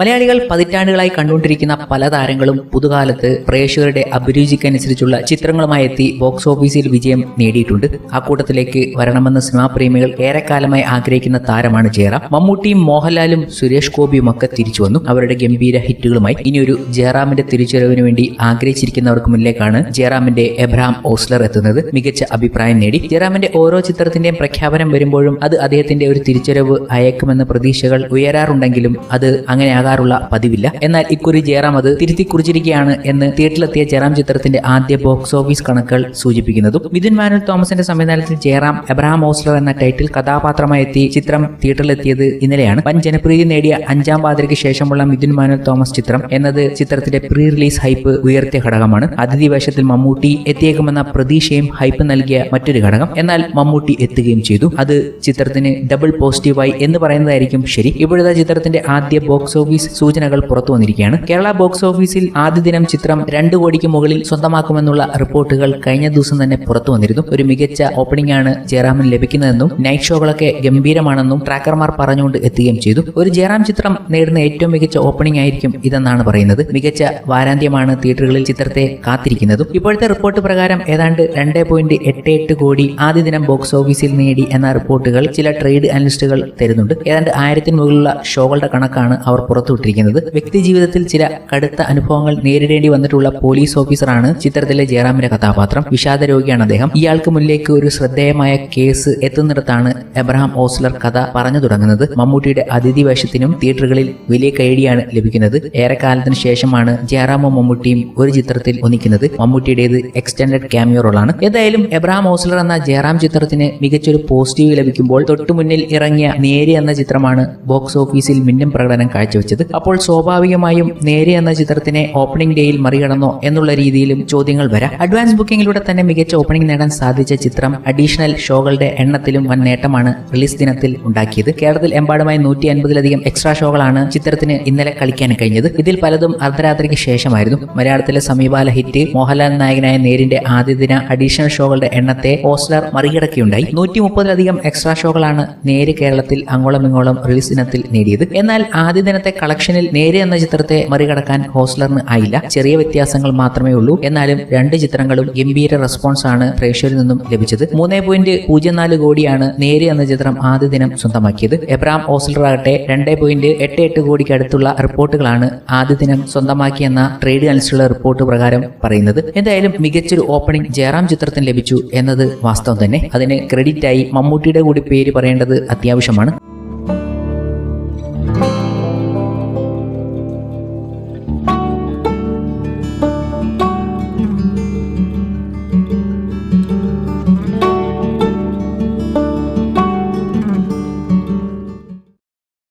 മലയാളികൾ പതിറ്റാണ്ടുകളായി കണ്ടുകൊണ്ടിരിക്കുന്ന പല താരങ്ങളും പുതുകാലത്ത് പ്രേക്ഷകരുടെ അഭിരുചിക്കനുസരിച്ചുള്ള ചിത്രങ്ങളുമായി എത്തി ബോക്സ് ഓഫീസിൽ വിജയം നേടിയിട്ടുണ്ട്. ആ കൂട്ടത്തിലേക്ക് വരണമെന്ന് സിനിമാ പ്രേമികൾ ഏറെക്കാലമായി ആഗ്രഹിക്കുന്ന താരമാണ് ജയറാം. മമ്മൂട്ടിയും മോഹൻലാലും സുരേഷ് ഗോപിയും ഒക്കെ തിരിച്ചു വന്നു. അവരുടെ ഗംഭീര ഹിറ്റുകളുമായി. ഇനിയൊരു ജയറാമിന്റെ തിരിച്ചുവരവിന് വേണ്ടി ആഗ്രഹിച്ചിരിക്കുന്നവർക്ക് മുന്നിലേക്കാണ് ജയറാമിന്റെ എബ്രഹാം ഓസ്ലർ എത്തുന്നത്. മികച്ച അഭിപ്രായം നേടി. ജയറാമിന്റെ ഓരോ ചിത്രത്തിന്റെയും പ്രഖ്യാപനം വരുമ്പോഴും അത് അദ്ദേഹത്തിന്റെ ഒരു തിരിച്ചുവരവ് അയക്കുമെന്ന പ്രതീക്ഷകൾ ഉയരാറുണ്ടെങ്കിലും അത് അങ്ങനെയാകാറുള്ള പതിവില്ല. എന്നാൽ ഇക്കുറി ജയറാം അത് തിരുത്തി കുറിച്ചിരിക്കുകയാണ് എന്ന് തിയേറ്ററിലെത്തിയ ജയറാം ചിത്രത്തിന്റെ ആദ്യ ബോക്സ് ഓഫീസ് കണക്കുകൾ സൂചിപ്പിക്കുന്നതും മിഥുൻ മാനുൽ തോമസിന്റെ സംവിധാനത്തിൽ ജയറാം എബ്രഹാം ഓസ്ലർ എന്ന ടൈറ്റിൽ കഥാപാത്രമായി എത്തി ചിത്രം തിയേറ്ററിലെത്തിയത് ഇന്നലെയാണ്. വൻ ജനപ്രീതി നേടിയ അഞ്ചാം പാതിരയ്ക്ക് ശേഷമുള്ള മിഥുൻ മാനുൽ തോമസ് ചിത്രം എന്നത് ചിത്രത്തിന്റെ പ്രീ റിലീസ് ഹൈപ്പ് ഉയർത്തിയ ഘടകമാണ്. അതിഥി വേഷത്തിൽ മമ്മൂട്ടി എത്തിയേക്കുമെന്ന പ്രതീക്ഷയും ഹൈപ്പ് നൽകിയ മറ്റൊരു ഘടകം. എന്നാൽ മമ്മൂട്ടി എത്തുകയും ചെയ്തു. അത് ചിത്രത്തിന് ഡബിൾ പോസിറ്റീവായി എന്ന് പറയുന്നതായിരിക്കും ശരി. ഇപ്പോഴത്തെ ചിത്രത്തിന്റെ ആദ്യ ബോക്സ് ഓഫീസ് സൂചനകൾ പുറത്തു വന്നിരിക്കുകയാണ്. കേരള ബോക്സ് ഓഫീസിൽ ആദ്യ ദിനം ചിത്രം രണ്ടു കോടിക്ക് മുകളിൽ സ്വന്തമാക്കുമെന്നുള്ള റിപ്പോർട്ടുകൾ കഴിഞ്ഞ ദിവസം തന്നെ പുറത്തു വന്നിരുന്നു. ഒരു മികച്ച ഓപ്പണിംഗ് ആണ് ജയറാമിന് ലഭിക്കുന്നതെന്നും നൈറ്റ് ഷോകളൊക്കെ ഗംഭീരമാണെന്നും ട്രാക്കർമാർ പറഞ്ഞുകൊണ്ട് എത്തുകയും ചെയ്തു. ഒരു ജയറാം ചിത്രം നേടുന്ന ഏറ്റവും മികച്ച ഓപ്പണിംഗ് ആയിരിക്കും ഇതെന്നാണ് പറയുന്നത്. മികച്ച വാരാന്ത്യമാണ് തിയേറ്ററുകളിൽ ചിത്രത്തെ കാത്തിരിക്കുന്നതും. ഇപ്പോഴത്തെ റിപ്പോർട്ട് പ്രകാരം ഏതാണ്ട് രണ്ട് പോയിന്റ് എട്ട് എട്ട് കോടി ആദ്യ ദിനം ബോക്സ് ഓഫീസിൽ നേടി എന്ന റിപ്പോർട്ടുകൾ ചില ട്രേഡ് അനലിസ്റ്റുകൾ തരുന്നുണ്ട്. ഏതാണ്ട് ആയിരത്തിന് മുകളിലുള്ള ഷോകളുടെ കണക്കാണ് അവർ പുറത്തുവിട്ടിരിക്കുന്നത്. വ്യക്തി ജീവിതത്തിൽ ചില കടുത്ത അനുഭവങ്ങൾ നേരിടേണ്ടി വന്നിട്ടുള്ള പോലീസ് ഓഫീസറാണ് ചിത്രത്തിലെ ജയറാമിന്റെ കഥാപാത്രം. വിഷാദ രോഗിയാണ് അദ്ദേഹം. ഇയാൾക്ക് മുന്നിലേക്ക് ഒരു ശ്രദ്ധേയമായ കേസ് എത്തുന്നിടത്താണ് എബ്രഹാം ഓസ്ലർ കഥ പറഞ്ഞു തുടങ്ങുന്നത്. മമ്മൂട്ടിയുടെ അതിഥി വേഷത്തിനും തിയേറ്ററുകളിൽ വലിയ കൈഡിയാണ് ലഭിക്കുന്നത്. ഏറെക്കാലത്തിന് ശേഷമാണ് ജയറാമും മമ്മൂട്ടിയും ഒരു ചിത്രത്തിൽ ഒന്നിക്കുന്നത്. മമ്മൂട്ടിയുടേത് എക്സ്റ്റൻഡഡ് ക്യാമിയോ റോളാണ്. ഏതായാലും എബ്രഹാം ഓസ്ലർ എന്ന ജയറാം ചിത്രത്തിന് മികച്ചൊരു പോസിറ്റീവ് ലഭിക്കുമ്പോൾ തൊട്ടു മുന്നിൽ ഇറങ്ങിയ നേരി എന്ന ചിത്രമാണ് ബോക്സ് ഓഫീസിൽ മിന്നും പ്രകടനം കാഴ്ചവെച്ചത്. അപ്പോൾ സ്വാഭാവികമായും നേരെ എന്ന ചിത്രത്തിനെ ഓപ്പണിംഗ് ഡേയിൽ മറികടന്നോ എന്നുള്ള രീതിയിലും ചോദ്യങ്ങൾ വരാം. അഡ്വാൻസ് ബുക്കിംഗിലൂടെ തന്നെ മികച്ച ഓപ്പണിംഗ് നേടാൻ സാധിച്ച ചിത്രം അഡീഷണൽ ഷോകളുടെ എണ്ണത്തിലും വൻ നേട്ടമാണ് റിലീസ് ദിനത്തിൽ ഉണ്ടാക്കിയത്. കേരളത്തിൽ എമ്പാടുമായി നൂറ്റി അൻപതിലധികം എക്സ്ട്രാ ഷോകളാണ് ചിത്രത്തിന് ഇന്നലെ കളിക്കാൻ കഴിഞ്ഞത്. ഇതിൽ പലതും അർദ്ധരാത്രിക്ക് ശേഷമായിരുന്നു. മലയാളത്തിലെ സമീപാല ഹിറ്റ് മോഹൻലാൽ നായകനായ നേരിന്റെ ആദ്യ ദിന അഡീഷണൽ ഷോകളുടെ എണ്ണത്തെ ഓസ്ലർ മറികടക്കുകയുണ്ടായി. നൂറ്റി മുപ്പതിലധികം എക്സ്ട്രാ ഷോകളാണ് നേര് കേരളത്തിൽ അങ്ങോളം ഇങ്ങോളം റിലീസ് ദിനത്തിൽ നേടിയത്. എന്നാൽ ആദ്യ ദിനത്തെ കളക്ഷനിൽ നേരെ എന്ന ചിത്രത്തെ മറികടക്കാൻ ഹോസ്ലറിന് ആയില്ല. ചെറിയ വ്യത്യാസങ്ങൾ മാത്രമേ ഉള്ളൂ. എന്നാലും രണ്ട് ചിത്രങ്ങളും ഗംഭീര റെസ്പോൺസ് ആണ് പ്രേക്ഷകരിൽ നിന്നും ലഭിച്ചത്. മൂന്ന് പോയിന്റ് പൂജ്യം നാല് കോടിയാണ് നേരെ എന്ന ചിത്രം ആദ്യ ദിനം സ്വന്തമാക്കിയത്. എബ്രാം ഹോസ്ലർ ആകട്ടെ രണ്ട് പോയിന്റ് എട്ട് എട്ട് കോടിക്ക് അടുത്തുള്ള റിപ്പോർട്ടുകളാണ് ആദ്യ ദിനം സ്വന്തമാക്കിയെന്ന ട്രേഡ് കൗൺസിലുള്ള റിപ്പോർട്ട് പ്രകാരം പറയുന്നത്. എന്തായാലും മികച്ചൊരു ഓപ്പണിംഗ് ജയറാം ചിത്രത്തിന് ലഭിച്ചു എന്നത് വാസ്തവം തന്നെ. അതിന് ക്രെഡിറ്റായി മമ്മൂട്ടിയുടെ കൂടി പേര് പറയേണ്ടത് അത്യാവശ്യമാണ്.